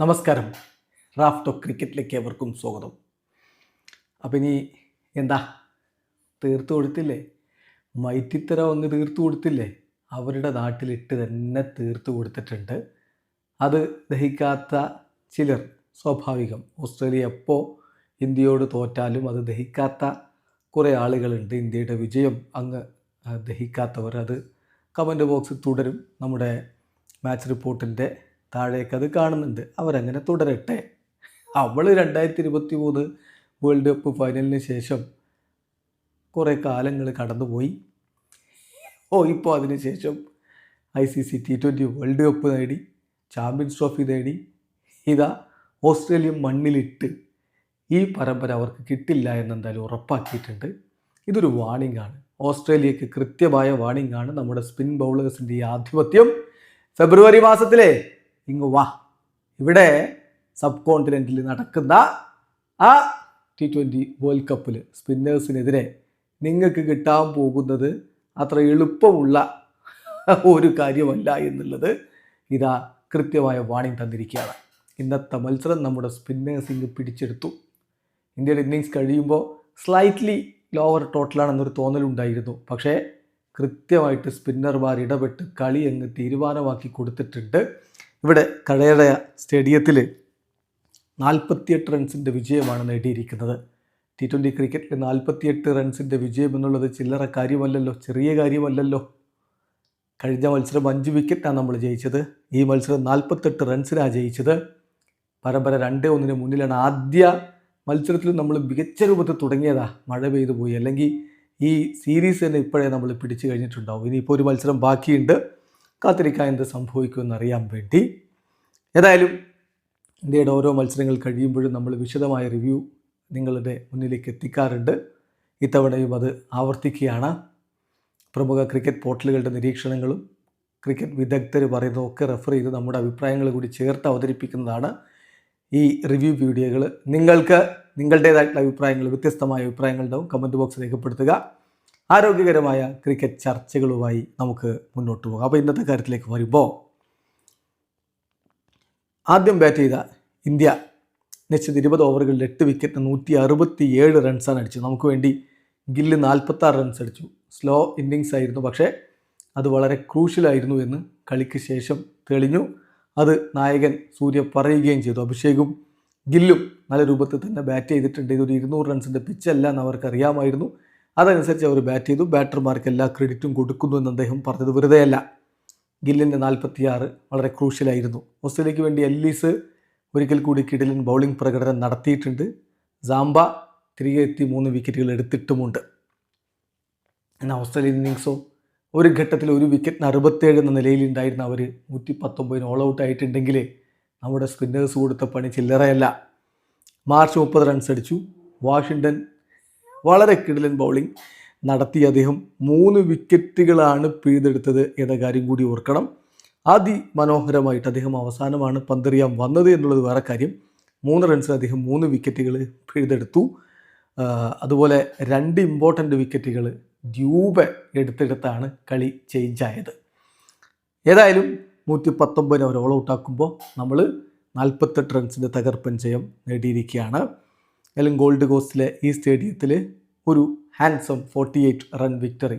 നമസ്കാരം. റാഫ്റ്റോ ക്രിക്കറ്റിലേക്ക് ഏവർക്കും സ്വാഗതം. അപ്പം ഇനി എന്താ? തീർത്തു കൊടുത്തില്ലേ? മൈറ്റിത്തര ഒന്ന് തീർത്തു കൊടുത്തില്ലേ? അവരുടെ നാട്ടിലിട്ട് തന്നെ തീർത്തു കൊടുത്തിട്ടുണ്ട്. അത് ദഹിക്കാത്ത ചിലർ സ്വാഭാവികം. ഓസ്ട്രേലിയ എപ്പോൾ ഇന്ത്യയോട് തോറ്റാലും അത് ദഹിക്കാത്ത കുറേ ആളുകളുണ്ട്. ഇന്ത്യയുടെ വിജയം അങ്ങ് ദഹിക്കാത്തവർ. അത് കമന്റ് ബോക്സിൽ തുടരും. നമ്മുടെ മാച്ച് റിപ്പോർട്ടിന്റെ താഴേക്ക് അത് കാണുന്നുണ്ട്. അവരങ്ങനെ തുടരട്ടെ. അവൾ രണ്ടായിരത്തി ഇരുപത്തി മൂന്ന് വേൾഡ് കപ്പ് ഫൈനലിന് ശേഷം കുറേ കാലങ്ങൾ കടന്നുപോയി. ഓ ഇപ്പോൾ അതിന് ശേഷം I C C T twenty world cup നേടി ചാമ്പ്യൻസ് ട്രോഫി നേടി. ഇതാ ഓസ്ട്രേലിയൻ മണ്ണിലിട്ട് ഈ പരമ്പര അവർക്ക് കിട്ടില്ല എന്നെന്തായാലും ഉറപ്പാക്കിയിട്ടുണ്ട്. ഇതൊരു വാണിംഗ് ആണ്. ഓസ്ട്രേലിയക്ക് കൃത്യമായ വാണിംഗ് ആണ് നമ്മുടെ സ്പിൻ ബൗളേഴ്സിന്റെ ഈ ആധിപത്യം. ഫെബ്രുവരി മാസത്തിലെ ഇങ്ങ് വാ. ഇവിടെ സബ് കോണ്ടിനെന്റിൽ നടക്കുന്ന ആ ടി ട്വന്റി വേൾഡ് കപ്പിൽ സ്പിന്നേഴ്സിനെതിരെ നിങ്ങൾക്ക് കിട്ടാൻ പോകുന്നത് അത്ര എളുപ്പമുള്ള ഒരു കാര്യമല്ല എന്നുള്ളത് ഇതാ കൃത്യമായ വാണിംഗ് തന്നിരിക്കുകയാണ്. ഇന്നത്തെ മത്സരം നമ്മുടെ സ്പിന്നേഴ്സ് ഇങ്ങ് പിടിച്ചെടുത്തു. ഇന്ത്യയുടെ ഇന്നിങ്സ് കഴിയുമ്പോൾ സ്ലൈറ്റ്ലി ലോവർ ടോട്ടലാണെന്നൊരു തോന്നലുണ്ടായിരുന്നു. പക്ഷേ കൃത്യമായിട്ട് സ്പിന്നർമാർ ഇടപെട്ട് കളി അങ്ങ് തീരുമാനമാക്കി കൊടുത്തിട്ടുണ്ട്. ഇവിടെ കഴയടയ സ്റ്റേഡിയത്തിൽ നാൽപ്പത്തിയെട്ട് റൺസിന്റെ വിജയമാണ് നേടിയിരിക്കുന്നത്. ടി ട്വന്റി ക്രിക്കറ്റിൽ നാൽപ്പത്തിയെട്ട് റൺസിന്റെ വിജയം എന്നുള്ളത് ചില്ലറ കാര്യമല്ലല്ലോ ചെറിയ കാര്യമല്ലല്ലോ. കഴിഞ്ഞ മത്സരം അഞ്ച് വിക്കറ്റാണ് നമ്മൾ ജയിച്ചത്. ഈ മത്സരം നാൽപ്പത്തെട്ട് റൺസിനാണ് ജയിച്ചത്. പരമ്പര രണ്ടേ ഒന്നിന് മുന്നിലാണ്. ആദ്യ മത്സരത്തിൽ നമ്മൾ മികച്ച രൂപത്തിൽ തുടങ്ങിയതാ. മഴ പെയ്തു പോയി. അല്ലെങ്കിൽ ഈ സീരീസ് തന്നെ ഇപ്പോഴേ നമ്മൾ പിടിച്ചു കഴിഞ്ഞിട്ടുണ്ടാവും. ഇനിയിപ്പോൾ ഒരു മത്സരം ബാക്കിയുണ്ട്. കാത്തിരിക്കാൻ എന്ത് സംഭവിക്കുമെന്ന് അറിയാൻ വേണ്ടി ഏതായാലും ഇന്ത്യയുടെ ഓരോ മത്സരങ്ങൾ കഴിയുമ്പോഴും നമ്മൾ വിശദമായ റിവ്യൂ നിങ്ങളുടെ മുന്നിലേക്ക് എത്തിക്കാറുണ്ട്. ഇത്തവണയും അത് ആവർത്തിക്കുകയാണ്. പ്രമുഖ ക്രിക്കറ്റ് പോർട്ടലുകളുടെ നിരീക്ഷണങ്ങളും ക്രിക്കറ്റ് വിദഗ്ധർ പറയുന്നതൊക്കെ റെഫർ ചെയ്ത് നമ്മുടെ അഭിപ്രായങ്ങൾ കൂടി ചേർത്ത് അവതരിപ്പിക്കുന്നതാണ് ഈ റിവ്യൂ വീഡിയോകൾ നിങ്ങൾക്ക് നിങ്ങളുടേതായിട്ടുള്ള അഭിപ്രായങ്ങൾ വ്യത്യസ്തമായ അഭിപ്രായങ്ങളുണ്ടാവും കമന്റ് ബോക്സ് രേഖപ്പെടുത്തുക. ആരോഗ്യകരമായ ക്രിക്കറ്റ് ചർച്ചകളുമായി നമുക്ക് മുന്നോട്ട് പോകാം. അപ്പോൾ ഇന്നത്തെ കാര്യത്തിലേക്ക് വരുമ്പോൾ ആദ്യം ബാറ്റ് ചെയ്ത ഇന്ത്യ നിശ്ചിത ഇരുപത് ഓവറുകളിൽ എട്ട് വിക്കറ്റ് നൂറ്റി അറുപത്തി ഏഴ് റൺസാണ് അടിച്ചത്. നമുക്ക് വേണ്ടി ഗില്ല് നാൽപ്പത്താറ് റൺസ് അടിച്ചു. സ്ലോ ഇന്നിങ്സ് ആയിരുന്നു. പക്ഷേ അത് വളരെ ക്രൂഷ്യലായിരുന്നു എന്ന് കളിക്ക് ശേഷം തെളിഞ്ഞു. അത് നായകൻ സൂര്യ പറയുകയും ചെയ്തു. അഭിഷേകും ഗില്ലും നല്ല രൂപത്തിൽ തന്നെ ബാറ്റ് ചെയ്തിട്ടുണ്ട്. ഇതൊരു ഇരുന്നൂറ് റൺസിന്റെ പിച്ചല്ല എന്ന് അവർക്ക് അറിയാമായിരുന്നു അതനുസരിച്ച് അവർ ബാറ്റ് ചെയ്തു. ബാറ്റർമാർക്ക് എല്ലാ ക്രെഡിറ്റും കൊടുക്കുന്നു എന്ന് അദ്ദേഹം പറഞ്ഞത് വെറുതെയല്ല. ഗില്ലിന്റെ നാൽപ്പത്തിയാറ് വളരെ ക്രൂഷ്യലായിരുന്നു ഓസ്ട്രേലിയക്ക് വേണ്ടി എല്ലീസ് ഒരിക്കൽ കൂടി കിഡലിൻ ബൗളിംഗ് പ്രകടനം നടത്തിയിട്ടുണ്ട്. സാംബ തിരികെ എത്തി മൂന്ന് വിക്കറ്റുകൾ എടുത്തിട്ടുമുണ്ട്. എന്നാൽ ഓസ്ട്രേലിയൻ ഇന്നിങ്സോ ഒരു ഘട്ടത്തിൽ ഒരു വിക്കറ്റിന് അറുപത്തേഴ് എന്ന നിലയിലുണ്ടായിരുന്ന അവർ നൂറ്റി പത്തൊമ്പതിന് ഓൾ ഔട്ട് ആയിട്ടുണ്ടെങ്കിൽ നമ്മുടെ സ്പിന്നേഴ്സ് കൊടുത്ത പണി ചില്ലറയല്ല. മാർച്ച് മുപ്പത് റൺസ് അടിച്ചു. വാഷിങ്ടൺ വളരെ കിടിലൻ ബൗളിംഗ് നടത്തി അദ്ദേഹം മൂന്ന് വിക്കറ്റുകളാണ് പിഴുതെടുത്തത് എന്ന കാര്യം കൂടി ഓർക്കണം. അതിമനോഹരമായിട്ട് അദ്ദേഹം അവസാനമാണ് പന്തെറിയാൻ വന്നത് എന്നുള്ളത് വേറെ കാര്യം. മൂന്ന് റൺസിന് അദ്ദേഹം മൂന്ന് വിക്കറ്റുകൾ പിഴുതെടുത്തു. അതുപോലെ രണ്ട് ഇമ്പോർട്ടന്റ് വിക്കറ്റുകൾ ഡ്യൂബ എടുത്തെടുത്താണ് കളി ചേഞ്ചായത് ഏതായാലും നൂറ്റി പത്തൊമ്പതിന് അവർ ഓൾ ഔട്ടാക്കുമ്പോൾ നമ്മൾ നാൽപ്പത്തെട്ട് റൺസിന്റെ തകർപ്പൻ ജയം നേടിയിരിക്കുകയാണ്. ഏതായാലും ഗോൾഡ് കോസ്റ്റിലെ ഈ സ്റ്റേഡിയത്തിൽ ഒരു handsome forty eight run victory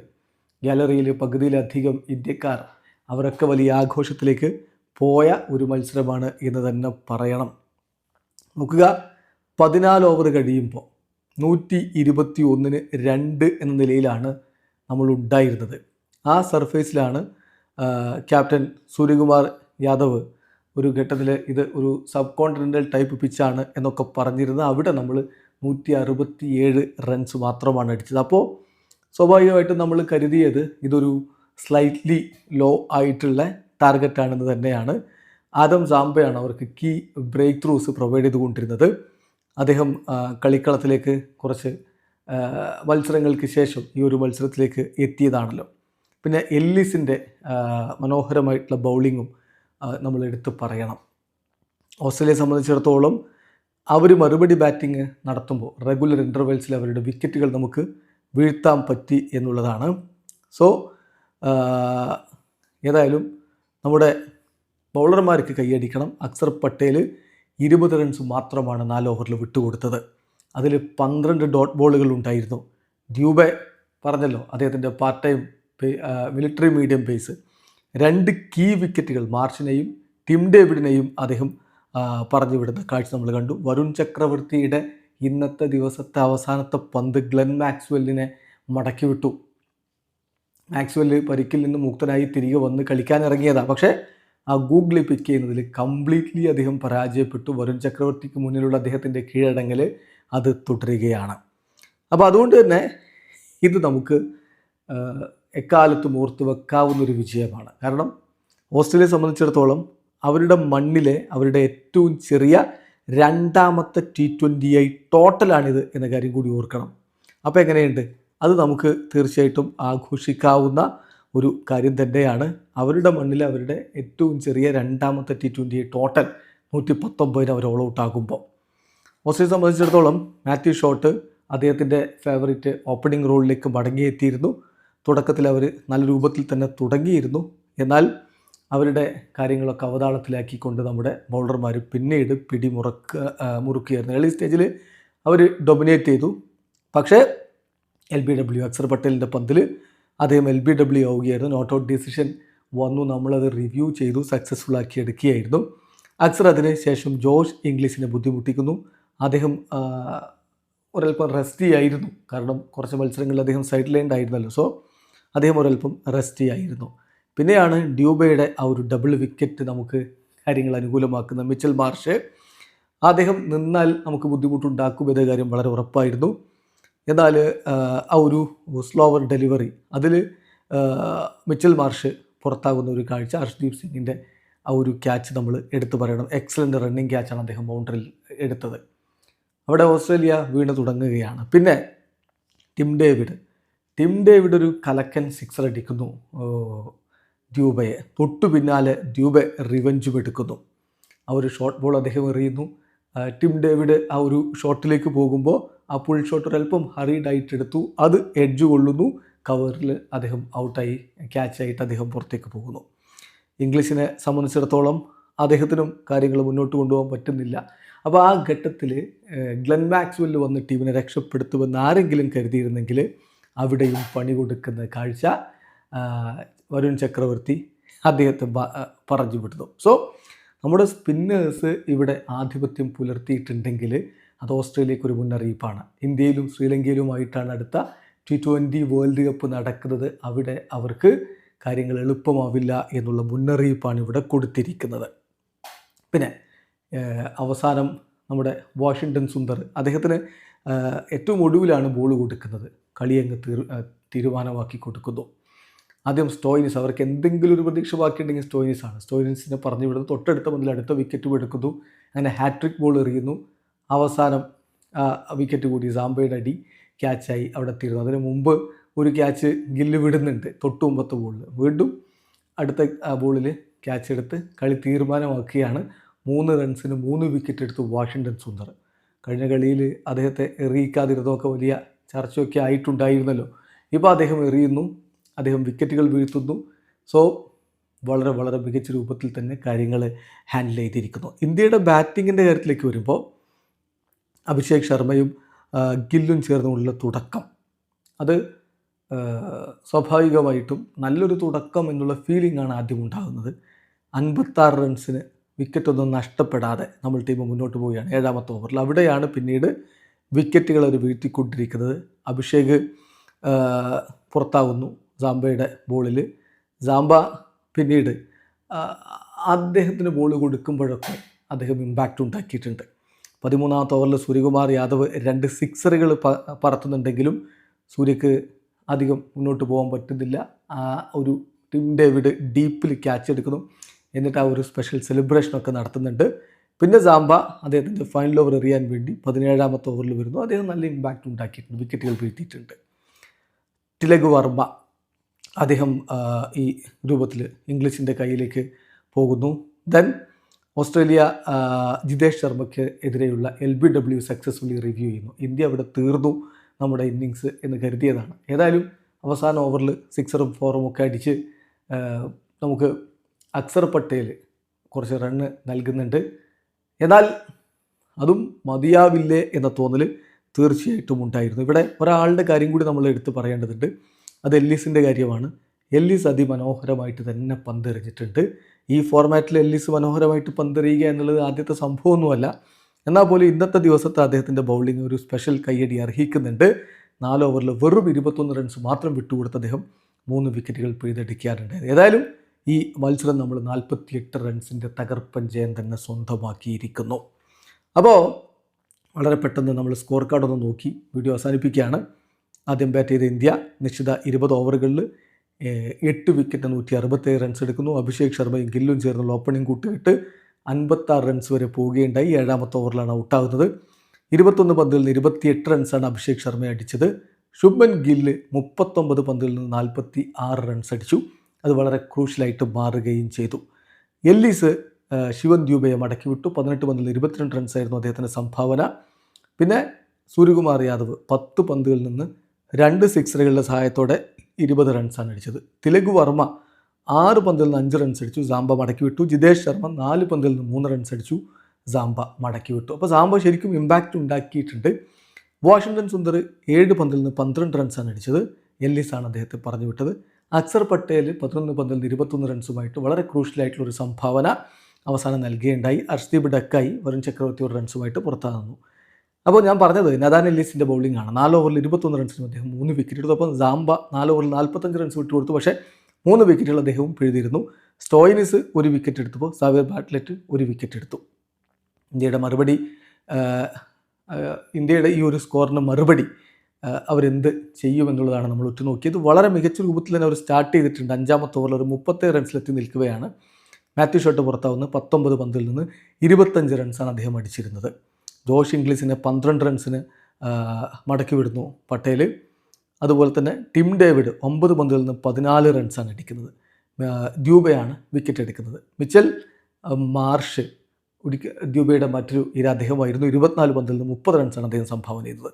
ഗാലറിയിൽ പകുതിയിലധികം ഇന്ത്യക്കാർ അവരൊക്കെ വലിയ ആഘോഷത്തിലേക്ക് പോയ ഒരു മത്സരമാണ് എന്ന് തന്നെ പറയണം. നോക്കുക പതിനാല് ഓവർ കഴിയുമ്പോൾ നൂറ്റി ഇരുപത്തി ഒന്നിന് രണ്ട് എന്ന നിലയിലാണ് നമ്മൾ ഉണ്ടായിരുന്നത്. ആ സർഫേസിലാണ് ക്യാപ്റ്റൻ സൂര്യകുമാർ യാദവ് ഒരു ഘട്ടത്തിൽ ഇത് ഒരു സബ് കോണ്ടിനെന്റൽ ടൈപ്പ് പിച്ചാണ് എന്നൊക്കെ പറഞ്ഞിരുന്ന അവിടെ നമ്മൾ നൂറ്റി അറുപത്തി ഏഴ് റൺസ് മാത്രമാണ് അടിച്ചത്. അപ്പോൾ സ്വാഭാവികമായിട്ടും നമ്മൾ കരുതിയത് ഇതൊരു സ്ലൈറ്റ്ലി ലോ ആയിട്ടുള്ള ടാർഗറ്റാണെന്ന് തന്നെയാണ്. ആദം സാംബയാണ് അവർക്ക് കീ ബ്രേക്ക് ത്രൂസ് പ്രൊവൈഡ് ചെയ്തുകൊണ്ടിരുന്നത്. അദ്ദേഹം കളിക്കളത്തിലേക്ക് കുറച്ച് മത്സരങ്ങൾക്ക് ശേഷം ഈ ഒരു മത്സരത്തിലേക്ക് എത്തിയതാണല്ലോ. പിന്നെ എല്ലിസിന്റെ മനോഹരമായിട്ടുള്ള ബൗളിങ്ങും നമ്മൾ എടുത്തു പറയണം. ഓസ്ട്രേലിയയെ സംബന്ധിച്ചിടത്തോളം അവർ മറുപടി ബാറ്റിംഗ് നടത്തുമ്പോൾ റെഗുലർ ഇന്റർവെൽസിൽ അവരുടെ വിക്കറ്റുകൾ നമുക്ക് വീഴ്ത്താൻ പറ്റി എന്നുള്ളതാണ്. സോ ഏതായാലും നമ്മുടെ ബൗളർമാർക്ക് കൈയടിക്കണം. അക്സർ പട്ടേൽ ഇരുപത് റൺസ് മാത്രമാണ് നാല് ഓവറിൽ വിട്ടുകൊടുത്തത്. അതിൽ പന്ത്രണ്ട് ഡോട്ട് ബോളുകൾ ഉണ്ടായിരുന്നു. ഡ്യൂബെ പറഞ്ഞല്ലോ അദ്ദേഹത്തിന്റെ part time military medium pace രണ്ട് കീ വിക്കറ്റുകൾ മാർച്ചിനെയും ടിം ഡേവിഡിനെയും അദ്ദേഹം പറഞ്ഞു വിടുന്ന കാഴ്ച നമ്മൾ കണ്ടു. വരുൺ ചക്രവർത്തിയുടെ ഇന്നത്തെ ദിവസത്തെ അവസാനത്തെ പന്ത് ഗ്ലെൻ മാക്സ്വെല്ലിനെ മടക്കി വിട്ടു. മാക്സ്വെല്ല് പരിക്കിൽ നിന്ന് മുക്തനായി തിരികെ വന്ന് കളിക്കാൻ ഇറങ്ങിയതാണ് പക്ഷേ ആ ഗൂഗിളിൽ പിക്ക് ചെയ്യുന്നതിൽ കംപ്ലീറ്റ്ലി അദ്ദേഹം പരാജയപ്പെട്ടു. വരുൺ ചക്രവർത്തിക്ക് മുന്നിലുള്ള അദ്ദേഹത്തിന്റെ കീഴടങ്ങൽ അത് തുടരുകയാണ്. അപ്പോൾ അതുകൊണ്ട് തന്നെ ഇത് നമുക്ക് എക്കാലത്തും ഓർത്തു വെക്കാവുന്ന ഒരു വിജയമാണ്. കാരണം ഓസ്ട്രേലിയയെ സംബന്ധിച്ചിടത്തോളം അവരുടെ മണ്ണിലെ അവരുടെ ഏറ്റവും ചെറിയ രണ്ടാമത്തെ ടി ട്വന്റി ഐ ടോട്ടലാണിത് എന്ന കാര്യം കൂടി ഓർക്കണം. അപ്പോൾ എങ്ങനെയുണ്ട്? അത് നമുക്ക് തീർച്ചയായിട്ടും ആഘോഷിക്കാവുന്ന ഒരു കാര്യം തന്നെയാണ്. അവരുടെ മണ്ണിൽ അവരുടെ ഏറ്റവും ചെറിയ രണ്ടാമത്തെ ടി ട്വന്റി ടോട്ടൽ നൂറ്റി പത്തൊമ്പതിന് അവർ ഓൾ ഔട്ട് ആകുമ്പോൾ. ഓസ്ട്രേലിയ സംബന്ധിച്ചിടത്തോളം മാത്യു ഷോട്ട് അദ്ദേഹത്തിന്റെ ഫേവറേറ്റ് ഓപ്പണിംഗ് റോളിലേക്ക് മടങ്ങിയെത്തിയിരുന്നു. തുടക്കത്തിൽ അവർ നല്ല രൂപത്തിൽ തന്നെ തുടങ്ങിയിരുന്നു. എന്നാൽ അവരുടെ കാര്യങ്ങളൊക്കെ അവതാളത്തിലാക്കിക്കൊണ്ട് നമ്മുടെ ബൗളർമാർ പിന്നീട് പിടിമുറക്ക മുറുക്കിയായിരുന്നു. ഏർലി സ്റ്റേജിൽ അവർ ഡൊമിനേറ്റ് ചെയ്തു. പക്ഷേ എൽ ബി ഡബ്ല്യു അക്സർ പട്ടേലിന്റെ പന്തിൽ അദ്ദേഹം എൽ ബി ഡബ്ല്യു ആവുകയായിരുന്നു. നോട്ട് ഔട്ട് ഡിസിഷൻ വന്നു. നമ്മളത് റിവ്യൂ ചെയ്തു. സക്സസ്ഫുൾ ആക്കി എടുക്കുകയായിരുന്നു. അക്സർ അതിന് ശേഷം ജോഷ് ഇംഗ്ലീഷിനെ ബുദ്ധിമുട്ടിക്കുന്നു. അദ്ദേഹം ഒരൽപ്പം ഒരല്പം റെസ്റ്റി ആയിരുന്നു. കാരണം കുറച്ച് മത്സരങ്ങളിൽ അദ്ദേഹം സൈഡ് ലൈൻഡ് ആയിരുന്നല്ലോ. സോ അദ്ദേഹം ഒരല്പം റെസ്റ്റി ആയിരുന്നു പിന്നെയാണ് ഡ്യൂബയുടെ ആ ഒരു ഡബിൾ വിക്കറ്റ് നമുക്ക് കാര്യങ്ങൾ അനുകൂലമാക്കുന്ന മിച്ചൽ മാർഷ്. അദ്ദേഹം നിന്നാൽ നമുക്ക് ബുദ്ധിമുട്ടുണ്ടാക്കും എന്ന കാര്യം വളരെ ഉറപ്പായിരുന്നു. എന്നാൽ ആ ഒരു സ്ലോവർ ഡെലിവറി അതിൽ മിച്ചൽ മാർഷ് പുറത്താകുന്ന ഒരു കാഴ്ച ഹർഷ്ദീപ് സിംഗിന്റെ ആ ഒരു ക്യാച്ച് നമ്മൾ എടുത്തു പറയണം. എക്സലന്റ് റണ്ണിങ് ക്യാച്ചാണ് അദ്ദേഹം ബൗണ്ടറിയിൽ എടുത്തത്. അവിടെ ഓസ്ട്രേലിയ വീണ് തുടങ്ങുകയാണ്. പിന്നെ ടിം ഡേവിഡ് ടിം ഡേവിഡ് ഒരു കലക്കൻ സിക്സർ അടിക്കുന്നു. ദ്യൂബയെ. തൊട്ടു പിന്നാലെ ഡ്യൂബെ റിവഞ്ചും എടുക്കുന്നു. ആ ഒരു ഷോർട്ട് ബോൾ അദ്ദേഹം എറിയുന്നു. ടിം ഡേവിഡ് ആ ഒരു ഷോട്ടിലേക്ക് പോകുമ്പോൾ ആ പുൾ ഷോട്ട് ഒരല്പം ഹറീഡായിട്ട് എടുത്തു. അത് എഡ്ജ് കൊള്ളുന്നു. കവറിൽ അദ്ദേഹം ഔട്ടായി. ക്യാച്ചായിട്ട് അദ്ദേഹം പുറത്തേക്ക് പോകുന്നു. ഇംഗ്ലീഷിനെ സംബന്ധിച്ചിടത്തോളം അദ്ദേഹത്തിനും കാര്യങ്ങൾ മുന്നോട്ട് കൊണ്ടുപോകാൻ പറ്റുന്നില്ല. അപ്പോൾ ആ ഘട്ടത്തിൽ ഗ്ലെൻ മാക്സ്വെല്ല് വന്ന് ടീമിനെ രക്ഷപ്പെടുത്തുമെന്ന് ആരെങ്കിലും കരുതിയിരുന്നെങ്കിൽ അവിടെയും പണി കൊടുക്കുന്ന കാഴ്ച വരുൺ ചക്രവർത്തി അദ്ദേഹത്തെ പറഞ്ഞു വിടുന്നു സോ നമ്മുടെ സ്പിന്നേഴ്സ് ഇവിടെ ആധിപത്യം പുലർത്തിയിട്ടുണ്ടെങ്കിൽ അത് ഓസ്ട്രേലിയക്ക് ഒരു മുന്നറിയിപ്പാണ്. ഇന്ത്യയിലും ശ്രീലങ്കയിലുമായിട്ടാണ് അടുത്ത ടി ട്വന്റി വേൾഡ് കപ്പ് നടക്കുന്നത്. അവിടെ അവർക്ക് കാര്യങ്ങൾ എളുപ്പമാവില്ല എന്നുള്ള മുന്നറിയിപ്പാണ് ഇവിടെ കൊടുത്തിരിക്കുന്നത്. പിന്നെ അവസാനം നമ്മുടെ വാഷിങ്ടൺ സുന്ദർ അദ്ദേഹത്തിന് ഏറ്റവും ഒടുവിലാണ് ബോൾ കൊടുക്കുന്നത്. കളി അങ്ങ് തീർ തീരുമാനമാക്കി കൊടുക്കുന്നു. ആദ്യം സ്റ്റോയിനിസ് അവർക്ക് എന്തെങ്കിലും ഒരു പ്രതീക്ഷ ബാക്കിയുണ്ടെങ്കിൽ സ്റ്റോയിനിസ് ആണ് സ്റ്റോയിനിസിനെ പറഞ്ഞു വിടുന്നു. തൊട്ടടുത്ത മുതൽ അടുത്ത വിക്കറ്റും എടുക്കുന്നു. അങ്ങനെ ഹാട്രിക് ബോൾ എറിയുന്നു. അവസാനം വിക്കറ്റ് കൂടി സാംബയുടെ അടി ക്യാച്ചായി അവിടെ തീരുന്നു അതിന് മുമ്പ് ഒരു ക്യാച്ച് ഗില്ല് വിടുന്നുണ്ട് തൊട്ട് മുമ്പത്തെ ബോളിൽ. വീണ്ടും അടുത്ത ബോളിൽ ക്യാച്ച് എടുത്ത് കളി തീരുമാനമാക്കുകയാണ്. മൂന്ന് റൺസിന് മൂന്ന് വിക്കറ്റ് എടുത്തു വാഷിങ്ടൺ സുന്ദർ. കഴിഞ്ഞ കളിയിൽ അദ്ദേഹത്തെ എറിയിക്കാതിരുന്നതൊക്കെ വലിയ ചർച്ചയൊക്കെ ആയിട്ടുണ്ടായിരുന്നല്ലോ. ഇപ്പോൾ അദ്ദേഹം എറിയുന്നു അദ്ദേഹം വിക്കറ്റുകൾ വീഴ്ത്തുന്നു. സോ വളരെ വളരെ മികച്ച രൂപത്തിൽ തന്നെ കാര്യങ്ങൾ ഹാൻഡിൽ ചെയ്തിരിക്കുന്നു. ഇന്ത്യയുടെ ബാറ്റിങ്ങിന്റെ കാര്യത്തിലേക്ക് വരുമ്പോൾ അഭിഷേക് ശർമ്മയും ഗില്ലും ചേർന്നുള്ള തുടക്കം. അത് സ്വാഭാവികമായിട്ടും നല്ലൊരു തുടക്കം എന്നുള്ള ഫീലിംഗ് ആണ് ആദ്യം ഉണ്ടാകുന്നത്. അൻപത്താറ് റൺസിന് വിക്കറ്റൊന്നും നഷ്ടപ്പെടാതെ നമ്മൾ ടീം മുന്നോട്ട് പോവുകയാണ് ഏഴാമത്തെ ഓവറിൽ അവിടെയാണ് പിന്നീട് വിക്കറ്റുകൾ അവർ വീഴ്ത്തിക്കൊണ്ടിരിക്കുന്നത്. അഭിഷേക് പുറത്താകുന്നു സാംബയുടെ ബോളിൽ സാംബ പിന്നീട് അദ്ദേഹത്തിന് ബോൾ കൊടുക്കുമ്പോഴൊക്കെ അദ്ദേഹം ഇമ്പാക്റ്റ് ഉണ്ടാക്കിയിട്ടുണ്ട്. പതിമൂന്നാമത്തെ ഓവറിൽ സൂര്യകുമാർ യാദവ് രണ്ട് സിക്സറുകൾ പറത്തുന്നുണ്ടെങ്കിലും സൂര്യക്ക് അധികം മുന്നോട്ട് പോകാൻ പറ്റുന്നില്ല. ആ ഒരു ടിം ഡേവിഡ് ഡീപ്പിൽ ക്യാച്ച് എടുക്കുന്നു. എന്നിട്ട് ആ ഒരു സ്പെഷ്യൽ സെലിബ്രേഷനൊക്കെ നടത്തുന്നുണ്ട്. പിന്നെ സാംബ അദ്ദേഹത്തിന്റെ ഫൈനൽ ഓവർ എറിയാൻ വേണ്ടി പതിനേഴാമത്തെ ഓവറിൽ വരുന്നു. അദ്ദേഹം നല്ല ഇമ്പാക്റ്റ് ഉണ്ടാക്കിയിട്ടുണ്ട് വിക്കറ്റുകൾ വീഴ്ത്തിയിട്ടുണ്ട്. തിലക് വർമ്മ അദ്ദേഹം ഈ രൂപത്തിൽ ഇംഗ്ലീഷിന്റെ കയ്യിലേക്ക് പോകുന്നു. ദെൻ ഓസ്ട്രേലിയ ജിതേഷ് ശർമ്മയ്ക്ക് എതിരെയുള്ള L B W successfully review ചെയ്യുന്നു. ഇന്ത്യ അവിടെ തീർന്നു നമ്മുടെ ഇന്നിങ്സ് എന്ന് കരുതിയതാണ്. ഏതായാലും അവസാന ഓവറിൽ സിക്സറും ഫോറും ഒക്കെ അടിച്ച് നമുക്ക് അക്സർ പട്ടേൽ കുറച്ച് റണ്ണ് നൽകുന്നുണ്ട്. എന്നാൽ അതും മതിയാവില്ലേ എന്ന തോന്നൽ തീർച്ചയായിട്ടും ഉണ്ടായിരുന്നു. ഇവിടെ ഒരാളുടെ കാര്യം കൂടി നമ്മൾ എടുത്തു പറയേണ്ടതുണ്ട്. അത് എല്ലിസിന്റെ കാര്യമാണ്. എല്ലീസ് അതിമനോഹരമായിട്ട് തന്നെ പന്തെറിഞ്ഞിട്ടുണ്ട്. ഈ ഫോർമാറ്റിൽ എല്ലീസ് മനോഹരമായിട്ട് പന്തെറിയുക എന്നുള്ളത് ആദ്യത്തെ സംഭവമൊന്നുമല്ല. എന്നാൽ പോലും ഇന്നത്തെ ദിവസത്തെ അദ്ദേഹത്തിന്റെ ബൗളിംഗ് ഒരു സ്പെഷ്യൽ കയ്യടി അർഹിക്കുന്നുണ്ട്. നാല് ഓവറിൽ വെറും ഇരുപത്തൊന്ന് റൺസ് മാത്രം വിട്ടുകൊടുത്ത അദ്ദേഹം മൂന്ന് വിക്കറ്റുകൾ പിഴുതെടുക്കാറുണ്ടായത് ഏതായാലും ഈ മത്സരം നമ്മൾ നാൽപ്പത്തിയെട്ട് റൺസിന്റെ തകർപ്പൻ ജയം തന്നെ സ്വന്തമാക്കിയിരിക്കുന്നു. അപ്പോൾ വളരെ പെട്ടെന്ന് നമ്മൾ സ്കോർ കാർഡ് ഒന്ന് നോക്കി വീഡിയോ അവസാനിപ്പിക്കുകയാണ്. ആദ്യം ബാറ്റ് ചെയ്ത ഇന്ത്യ നിശ്ചിത ഇരുപത് ഓവറുകളിൽ എട്ട് വിക്കറ്റ് നൂറ്റി അറുപത്തേഴ് റൺസ് എടുക്കുന്നു. അഭിഷേക് ശർമ്മയും ഗില്ലും ചേർന്നുള്ള ഓപ്പണിംഗ് കൂട്ടുകെട്ട് അൻപത്താറ് റൺസ് വരെ പോവുകയുണ്ടായി ഏഴാമത്തെ ഓവറിലാണ് ഔട്ടാകുന്നത് ഇരുപത്തൊന്ന് പന്തിൽ നിന്ന് ഇരുപത്തിയെട്ട് റൺസാണ് അഭിഷേക് ശർമ്മ അടിച്ചത്. ശുഭൻ ഗില്ല് മുപ്പത്തൊമ്പത് പന്തിൽ നിന്ന് നാൽപ്പത്തി ആറ് റൺസ് അടിച്ചു. അത് വളരെ ക്രൂഷ്യലായിട്ട് മാറുകയും ചെയ്തു. എല്ലീസ് ശിവൻ ദ്യൂബയെ മടക്കി വിട്ടു പതിനെട്ട് പന്തിൽ ഇരുപത്തിരണ്ട് റൺസായിരുന്നു അദ്ദേഹത്തിന്റെ സംഭാവന. പിന്നെ സൂര്യകുമാർ യാദവ് പത്ത് പന്തുകളിൽ നിന്ന് രണ്ട് സിക്സറുകളുടെ സഹായത്തോടെ ഇരുപത് റൺസാണ് അടിച്ചത്. തിലക് വർമ്മ ആറ് പന്തിൽ നിന്ന് അഞ്ച് റൺസ് അടിച്ചു സാംബ മടക്കി വിട്ടു ജിതേഷ് ശർമ്മ നാല് പന്തിൽ നിന്ന് മൂന്ന് റൺസ് അടിച്ചു സാംബ മടക്കി വിട്ടു അപ്പോൾ സാംബ ശരിക്കും ഇമ്പാക്റ്റ് ഉണ്ടാക്കിയിട്ടുണ്ട്. വാഷിങ്ടൺ സുന്ദർ ഏഴ് പന്തിൽ നിന്ന് പന്ത്രണ്ട് റൺസാണ് അടിച്ചത്. എല്ലിസാണ് അദ്ദേഹത്തെ പറഞ്ഞു വിട്ടത്. അക്സർ പട്ടേൽ പതിനൊന്ന് പന്തിൽ ഇരുപത്തൊന്ന് റൺസുമായിട്ട് വളരെ ക്രൂഷ്യലായിട്ടുള്ള ഒരു സംഭാവന അവസാനം നൽകുകയുണ്ടായി. അർഷ്ദീപ് ഡക്കായി വരുൺ ചക്രവർത്തി ഒരു റൺസുമായിട്ട് പുറത്താകുന്നു. അപ്പോൾ ഞാൻ പറഞ്ഞത് നദാൻ എല്ലീസിന്റെ ബൗളിംഗ് ആണ്. നാല് ഓവറിൽ ഇരുപത്തൊന്ന് റൺസിന് അദ്ദേഹം മൂന്ന് വിക്കറ്റ് എടുത്തു. അപ്പം സാംബ നാല് ഓവറിൽ നാൽപ്പത്തഞ്ച് റൺസ് വിട്ടുകൊടുത്തു പക്ഷേ മൂന്ന് വിക്കറ്റുകൾ അദ്ദേഹവും പിഴുതിയിരുന്നു. സ്റ്റോയിനിസ് ഒരു വിക്കറ്റ് എടുത്തപ്പോൾ സാവിയർ ബാറ്റ്ലറ്റ് ഒരു വിക്കറ്റ് എടുത്തു. ഇന്ത്യയുടെ മറുപടി ഇന്ത്യയുടെ ഈ ഒരു സ്കോറിന് മറുപടി അവരെന്ത് ചെയ്യുമെന്നുള്ളതാണ് നമ്മൾ ഉറ്റുനോക്കിയത് വളരെ മികച്ച രൂപത്തിൽ തന്നെ അവർ സ്റ്റാർട്ട് ചെയ്തിട്ടുണ്ട്. അഞ്ചാമത്തെ ഓവറിൽ ഒരു മുപ്പത്തേഴ് റൺസിലെത്തി നിൽക്കുകയാണ്. മാത്യു ഷോട്ട് പുറത്താവുന്ന പത്തൊമ്പത് പന്തിൽ നിന്ന് ഇരുപത്തഞ്ച് റൺസാണ് അദ്ദേഹം അടിച്ചിരുന്നത്. ജോഷ് ഇംഗ്ലീസിനെ പന്ത്രണ്ട് റൺസിന് മടക്കി വിടുന്നു പട്ടേൽ അതുപോലെ തന്നെ ടിം ഡേവിഡ് ഒമ്പത് പന്തിൽ നിന്ന് പതിനാല് റൺസാണ് അടിക്കുന്നത്. ദ്യൂബയാണ് വിക്കറ്റ് എടുക്കുന്നത്. മിച്ചൽ മാർഷ് ഡ്യൂബയുടെ മറ്റൊരു ഇര അദ്ദേഹമായിരുന്നു. ഇരുപത്തിനാല് പന്തിൽ നിന്ന് മുപ്പത് റൺസാണ് അദ്ദേഹം സംഭാവന ചെയ്തത്.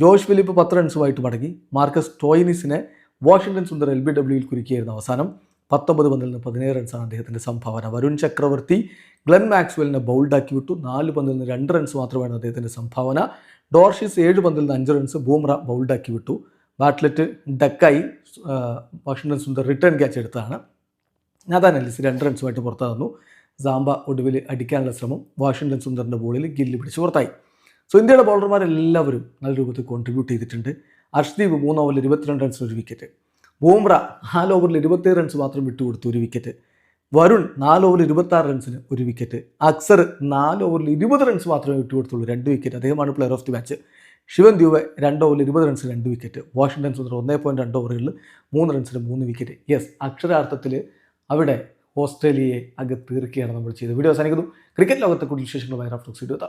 ജോഷ് ഫിലിപ്പ് പത്ത് റൺസുമായിട്ട് മടങ്ങി മാർക്കസ് ടോയിനിസിനെ വാഷിംഗ്ടൺ സുന്ദർ എൽ ബി ഡബ്ല്യുയിൽ കുരുക്കിയായിരുന്നു അവസാനം. പത്തൊമ്പത് പന്തിൽ നിന്ന് പതിനേഴ് റൺസാണ് അദ്ദേഹത്തിന്റെ സംഭാവന. വരുൺ ചക്രവർത്തി ഗ്ലെൻ മാക്സ്വെലിനെ ബൗൾഡാക്കി വിട്ടു. നാല് പന്തിൽ നിന്ന് രണ്ട് റൺസ് മാത്രമാണ് അദ്ദേഹത്തിന്റെ സംഭാവന. ഡോർഷിസ് ഏഴ് പന്തിൽ നിന്ന് അഞ്ച് റൺസ് ബൂമ്ര ബൗൾഡാക്കി വിട്ടു. ബാറ്റ്ലെറ്റ് ഡക്കായി വാഷിംഗ്ടൺ സുന്ദർ റിട്ടേൺ ക്യാച്ച് എടുത്തതാണ് എല്ലിസ് രണ്ട് റൺസുമായിട്ട് പുറത്താകുന്നു. സാംബ ഒടുവിൽ അടിക്കാനുള്ള ശ്രമം വാഷിംഗ്ടൺ സുന്ദറിന്റെ ബോളിൽ ഗില്ല് പിടിച്ച് പുറത്തായി. സോ ഇന്ത്യയുടെ ബൗളർമാരെല്ലാവരും നല്ല രൂപത്തിൽ കോൺട്രിബ്യൂട്ട് ചെയ്തിട്ടുണ്ട്. അർഷ്ദീപ് മൂന്ന് ഓവറിൽ ഇരുപത്തിരണ്ട് റൺസിന് ഒരു വിക്കറ്റ് ബൂംറ നാല് ഓവറിൽ ഇരുപത്തേഴ് റൺസ് മാത്രം വിട്ടുകൊടുത്തു ഒരു വിക്കറ്റ് വരുൺ നാല് ഓവറിൽ ഇരുപത്താറ് റൺസിന് ഒരു വിക്കറ്റ് അക്സർ നാല് ഓവറിൽ ഇരുപത് റൺസ് മാത്രമേ വിട്ടുകൊടുത്തുള്ളൂ രണ്ട് വിക്കറ്റ് അദ്ദേഹമാണ് player of the match Shivan Dube രണ്ട് ഓവറിൽ ഇരുപത് റൺസിന് രണ്ട് വിക്കറ്റ് വാഷിംഗ്ടൺ സുന്ദർ ഒന്നേ പോയിന്റ് രണ്ട് ഓവറുകളിൽ മൂന്ന് റൺസിന് മൂന്ന് വിക്കറ്റ് യെസ് അക്ഷരാർത്ഥത്തിൽ അവിടെ ഓസ്ട്രേലിയയെ അകത്ത് തീർക്കുകയാണ് നമ്മൾ ചെയ്തത്. വീഡിയോ അവസാനിക്കുന്നു. ക്രിക്കറ്റ് ലോകത്തെ കൂടുതൽ വിശേഷങ്ങളുമായി റാഫ്റ്റോക്സ് ഇടുക